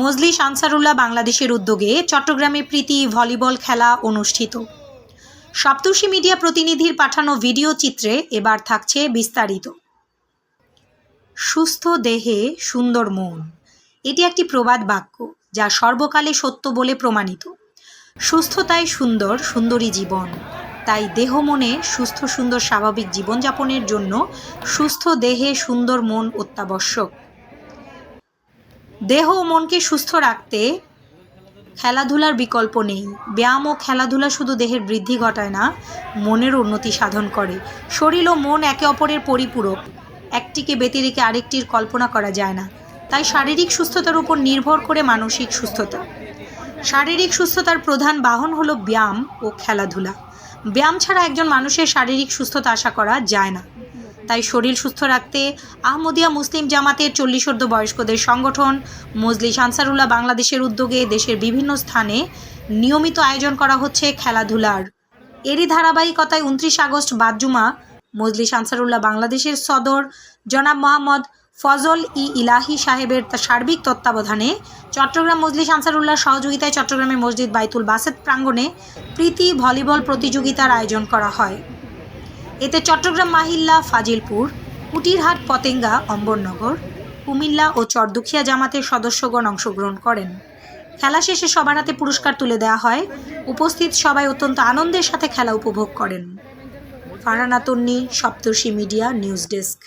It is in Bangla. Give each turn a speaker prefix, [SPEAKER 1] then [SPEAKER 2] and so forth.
[SPEAKER 1] মজলিস আনসারুল্লাহ বাংলাদেশের উদ্যোগে চট্টগ্রামে প্রীতি ভলিবল খেলা অনুষ্ঠিত। সপ্তর্ষি মিডিয়া প্রতিনিধির পাঠানো ভিডিও চিত্রে এবার থাকছে বিস্তারিত। সুস্থ দেহে সুন্দর মন, এটি একটি প্রবাদ বাক্য, যা সর্বকালে সত্য বলে প্রমাণিত। সুস্থতায় সুন্দর, সুন্দরী জীবন, তাই দেহ মনে সুস্থ সুন্দর স্বাভাবিক জীবনযাপনের জন্য সুস্থ দেহে সুন্দর মন অত্যাবশ্যক। দেহ ও মনকে সুস্থ রাখতে খেলাধুলার বিকল্প নেই। ব্যায়াম ও খেলাধুলা শুধু দেহের বৃদ্ধি ঘটায় না, মনের উন্নতি সাধন করে। শরীর ও মন একে অপরের পরিপূরক। একটিকে ব্যতি রেখে আরেকটির কল্পনা করা যায় না। তাই শারীরিক সুস্থতার উপর নির্ভর করে মানসিক সুস্থতা। শারীরিক সুস্থতার প্রধান বাহন হলো ব্যায়াম ও খেলাধুলা। ব্যায়াম ছাড়া একজন মানুষের শারীরিক সুস্থতা আশা করা যায় না। তাই শরীর সুস্থ রাখতে আহমদিয়া মুসলিম জামাতের চল্লিশোর্ধ বয়স্কদের সংগঠন মজলিস আনসারুল্লাহ বাংলাদেশের উদ্যোগে দেশের বিভিন্ন স্থানে নিয়মিত আয়োজন করা হচ্ছে খেলাধুলার। এরই ধারাবাহিকতায় উনত্রিশ আগস্ট বাদজুমা মজলিস আনসারুল্লাহ বাংলাদেশের সদর জনাব মোহাম্মদ ফজল ই ইলাহি সাহেবের তা সার্বিক তত্ত্বাবধানে চট্টগ্রাম মজলিস আনসারুল্লাহ সহযোগিতায় চট্টগ্রামের মসজিদ বাইতুল বাসেদ প্রাঙ্গণে প্রীতি ভলিবল প্রতিযোগিতার আয়োজন করা হয়। এতে চট্টগ্রাম মাহিল্লা, ফাজিলপুর, কুটিরহাট, পতেঙ্গা, অম্বরনগর, কুমিল্লা ও চরদুখিয়া জামাতের সদস্যগণ অংশগ্রহণ করেন। খেলা শেষে সবার হাতে পুরস্কার তুলে দেওয়া হয়। উপস্থিত সবাই অত্যন্ত আনন্দের সাথে খেলা উপভোগ করেন। ফারানাতন্নি, সপ্তর্ষি মিডিয়া, নিউজ ডেস্ক।